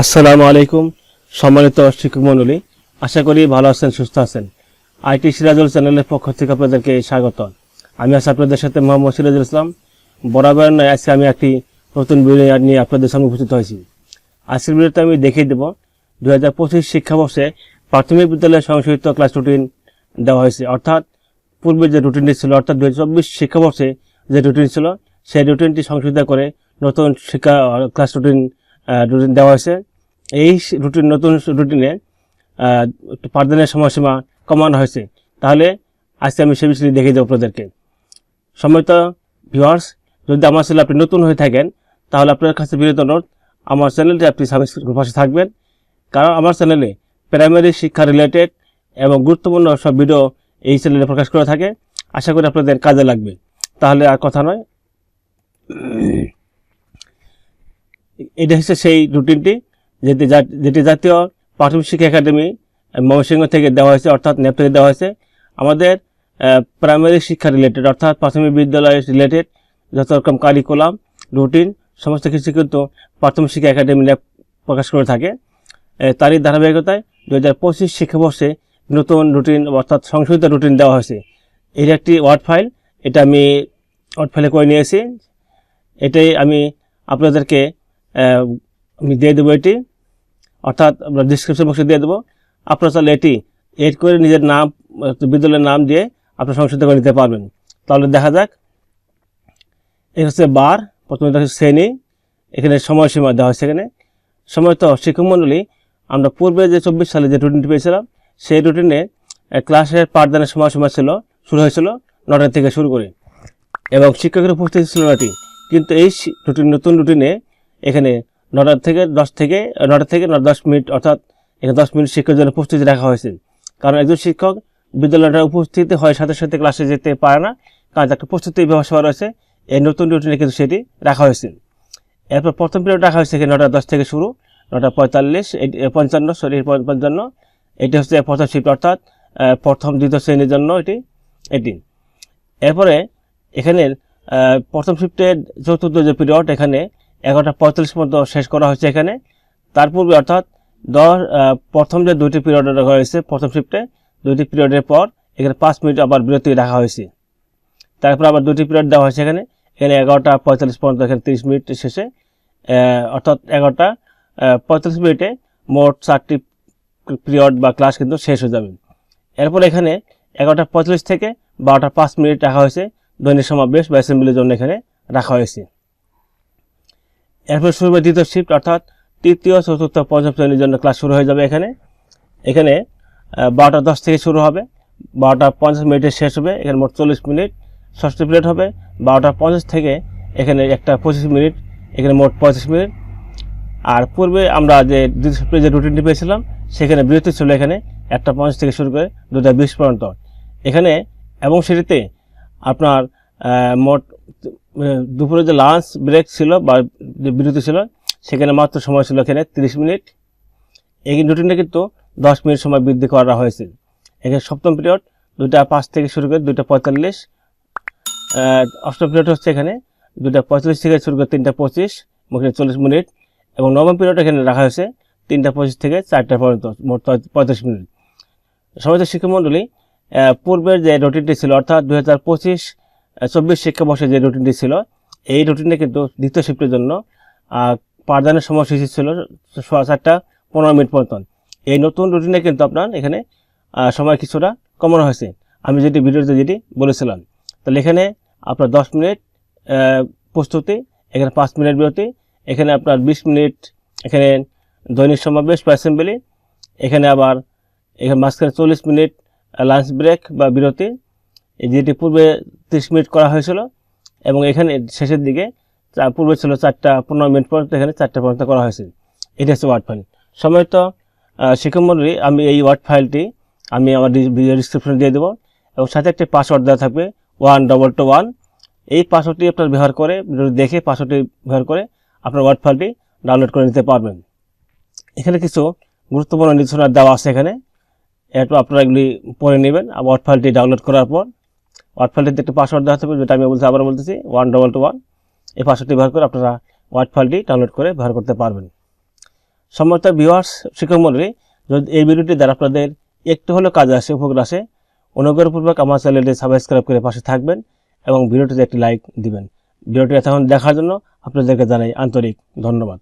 আসসালামু আলাইকুম, সম্মানিত শিক্ষক মণ্ডলী। আশা করি ভালো আছেন, সুস্থ আছেন। আইটি সিরাজুল চ্যানেলের পক্ষ থেকে আপনাদেরকে স্বাগত। আমি আছি আপনাদের সাথে মোহাম্মদ সিরাজুল ইসলাম। বরাবর নয়, আজকে আমি একটি নতুন ভিডিও নিয়ে আপনাদের সামনে উপস্থিত হয়েছি। আজকের ভিডিওতে আমি দেখিয়ে দেব দু হাজার পঁচিশ শিক্ষাবর্ষে প্রাথমিক বিদ্যালয়ে সংশোধিত ক্লাস রুটিন দেওয়া হয়েছে। অর্থাৎ পূর্বে যে রুটিনটি ছিল, অর্থাৎ দু হাজার চব্বিশ শিক্ষাবর্ষে যে রুটিন ছিল, সেই রুটিনটি সংশোধিত করে নতুন শিক্ষা ক্লাস রুটিন রুটিন দেওয়া হয়েছে। এই রুটিন নতুন রুটিনে পাঠদানের সময়সীমা কমানো হয়েছে। তাহলে আজকে আমি সে বিষয়টি দেখে দেবো আপনাদেরকে। সম্মানিত ভিউয়ার্স যদি আমার চ্যানেল আপনি নতুন হয়ে থাকেন, তাহলে আপনার কাছে বিরত অনুরোধ, আমার চ্যানেলটি আপনি সাবস্ক্রাইব পাশে থাকবেন। কারণ আমার চ্যানেলে প্রাইমারি শিক্ষা রিলেটেড এবং গুরুত্বপূর্ণ সব ভিডিও এই চ্যানেলে প্রকাশ করে থাকে। আশা করি আপনাদের কাজে লাগবে। তাহলে আর কথা নয়। এটা হচ্ছে সেই রুটিনটি যেটি যেটি জাতীয় প্রাথমিক শিক্ষা একাডেমি ময়মনসিংহ থেকে দেওয়া হয়েছে, অর্থাৎ ন্যাপ থেকে দেওয়া হয়েছে। আমাদের প্রাইমারি শিক্ষা রিলেটেড অর্থাৎ প্রাথমিক বিদ্যালয় রিলেটেড যত রকম কারিকুলাম রুটিন সমস্ত কিছু কিন্তু প্রাথমিক শিক্ষা একাডেমি ন্যাপ প্রকাশ করে থাকে। তারই ধারাবাহিকতায় দু হাজার পঁচিশ শিক্ষাবর্ষে নতুন রুটিন অর্থাৎ সংশোধিত রুটিন দেওয়া হয়েছে। এর একটি ওয়ার্ড ফাইল এটা আমি ওয়ার্ড ফাইলে করে নিয়েছি। এটাই আমি আপনাদেরকে আমি দিয়ে দেবো এটি। অর্থাৎ আমরা ডিসক্রিপশন বক্সে দিয়ে দেবো। আপনারা চাইলে এটি এড করে নিজের নাম বিদ্যালয়ের নাম দিয়ে আপনার সংশোধন করে নিতে পারবেন। তাহলে দেখা যাক। এটা হচ্ছে বার, প্রথমে দেখা শ্রেণি। এখানে সময়সীমা দেওয়া হয়েছে এখানে। সময় তো শিক্ষক আমরা পূর্বে যে চব্বিশ সালে যে রুটিনটি পেয়েছিলাম, সেই রুটিনে ক্লাসের পাঠদানের সময়সীমা ছিল, শুরু হয়েছিল নটা থেকে শুরু করে। এবং শিক্ষকের উপস্থিতি ছিল নটি কিন্তু এই রুটিন নতুন রুটিনে এখানে নটা থেকে দশ থেকে নটা থেকে দশ মিনিট, অর্থাৎ এখানে দশ মিনিট শিক্ষকের জন্য প্রস্তুতি রাখা হয়েছে। কারণ একজন শিক্ষক বিদ্যালয়টা উপস্থিত হয় সাথে সাথে ক্লাসে যেতে পারে না, কারণ একটা প্রস্তুতি ব্যবস্থা রয়েছে এই নতুন রুটিনে কিন্তু সেটি রাখা হয়েছে। এরপর প্রথম পিরিয়ড রাখা হয়েছে এখানে নটা দশ থেকে শুরু, নটা পঁয়তাল্লিশ পঞ্চান্ন, সরি, পঞ্চান্ন। এটি হচ্ছে প্রথম শিফট অর্থাৎ প্রথম, দ্বিতীয় শ্রেণির জন্য এটি এটি। এরপরে এখানে প্রথম শিফটের চতুর্থ যে পিরিয়ড এখানে এগারোটা পঁয়তাল্লিশ পর্যন্ত শেষ করা হয়েছে এখানে। তার পূর্বে অর্থাৎ দশ প্রথম যে দুইটি পিরিয়ড রাখা হয়েছে, প্রথম শিফটে দুইটি পিরিয়ডের পর এখানে পাঁচ মিনিট আবার বিরতি রাখা হয়েছে। তারপর আবার দুটি পিরিয়ড দেওয়া হয়েছে এখানে। এখানে এগারোটা পঁয়তাল্লিশ পর্যন্ত এখানে তিরিশ মিনিট শেষে অর্থাৎ এগারোটা পঁয়তাল্লিশ মিনিটে মোট চারটি পিরিয়ড বা ক্লাস কিন্তু শেষ হয়ে যাবে। এরপর এখানে এগারোটা পঁয়তাল্লিশ থেকে বারোটা পাঁচ মিনিট রাখা হয়েছে। দৈনিক সমাবেশ বা অ্যাসেম্বলির জন্য এখানে রাখা হয়েছে। এরপর শুরু হবে দ্বিতীয় শিফট অর্থাৎ তৃতীয়, চতুর্থ পঞ্চম শ্রেণির জন্য ক্লাস শুরু হয়ে যাবে এখানে। এখানে বারোটা দশ থেকে শুরু হবে। বারোটা পঞ্চাশ মিনিটে শেষ হবে, এখানে মোট চল্লিশ মিনিট। ষষ্ঠ পিরিয়ড হবে, বারোটা পঞ্চাশ থেকে এখানে একটা পঁচিশ মিনিট, এখানে মোট পঁয়ত্রিশ মিনিট। আর পূর্বে আমরা যে দ্বিতীয় শিফটে যে রুটিনটি পেয়েছিলাম, সেখানে বিরতি ছিল এখানে একটা পঞ্চাশ থেকে শুরু করে দুটা বিশ পর্যন্ত। এখানে, এবং সেটিতে আপনার মোট দুপুরে যে লাঞ্চ ব্রেক ছিল বা যে বিরতি ছিল, সেখানে মাত্র সময় ছিল এখানে তিরিশ মিনিট। এই রুটিনটা কিন্তু দশ মিনিট সময় বৃদ্ধি করা হয়েছে। এখানে সপ্তম পিরিয়ড দুটা পাঁচ থেকে শুরু করে দুইটা পঁয়তাল্লিশ। অষ্টম পিরিয়ড হচ্ছে এখানে দুটা পঁয়তাল্লিশ থেকে শুরু করে তিনটা পঁচিশ এখানে চল্লিশ মিনিট। এবং নবম পিরিয়ড এখানে রাখা হয়েছে তিনটা পঁচিশ থেকে চারটা পর্যন্ত, মোট পঁয়ত্রিশ মিনিট। সমাজের শিক্ষামণ্ডলী পূর্বের যে রুটিনটি ছিল, অর্থাৎ দু হাজার পঁচিশ চব্বিশ শিক্ষাবর্ষে যে রুটিনটি ছিল, এই রুটিনে কিন্তু দ্বিতীয় শিফটের জন্য পাঠদানের সময়সূচি ছিল চারটা পনেরো মিনিট পর্যন্ত। এই নতুন রুটিনে কিন্তু আপনার এখানে সময় কিছুটা কমানো হয়েছে। আমি যেটি ভিডিওতে যেটি বলেছিলাম, তাহলে এখানে আপনার দশ মিনিট প্রস্তুতি, এখানে পাঁচ মিনিট বিরতি, এখানে আপনার বিশ মিনিট, এখানে দৈনিক সমাবেশ বা অ্যাসেম্বলি এখানে আবার এখানে মাঝখানে চল্লিশ মিনিট লাঞ্চ ব্রেক বা বিরতি। যেটি পূর্বে তিরিশ মিনিট করা হয়েছিল এবং এখানে শেষের দিকে পূর্বে ছিল চারটা, পনেরো মিনিট পর্যন্ত এখানে চারটা পর্যন্ত করা হয়েছে। এটা হচ্ছে ওয়ার্ড ফাইল। সময়ত তো শিক্ষামন্ডলী আমি এই ওয়ার্ড ফাইলটি আমি আমার ভিডিও ডিসক্রিপশনে দিয়ে দেবো এবং সাথে একটি পাসওয়ার্ড দেওয়া থাকবে ওয়ান ডবল টু ওয়ান এই পাসওয়ার্ডটি আপনার ব্যবহার করে দেখে পাসওয়ার্ডটি ব্যবহার করে, আপনার ওয়ার্ড ফাইলটি ডাউনলোড করে নিতে পারবেন। এখানে কিছু গুরুত্বপূর্ণ নির্দেশনা দেওয়া আছে এখানে। একটু আপনারা এগুলি পড়ে নেবেন আর ওয়ার্ড ফাইলটি ডাউনলোড করার পর। ওয়ার্ড একটি পাসওয়ার্ড দেওয়া থাকবে যেটা আমি বলছি আবার বলতেছি ওয়ান ডবল টু ওয়ান এই পাসওয়ার্ডটি ব্যবহার করে আপনারা ওয়ার্ড ফাইলটি ডাউনলোড করে ব্যবহার করতে পারবেন। সম্মত ভিউয়ার্স শিক্ষক মন্ডলী, যদি এই ভিডিওটি দ্বারা আপনাদের একটু হলেও কাজে আসে, উপকার আসে, অনুগ্রহপূর্বক আমার চ্যানেলটি সাবস্ক্রাইব করে পাশে থাকবেন এবং ভিডিওটিতে একটি লাইক দিবেন। ভিডিওটি এতক্ষণ দেখার জন্য আপনাদেরকে জানাই আন্তরিক ধন্যবাদ।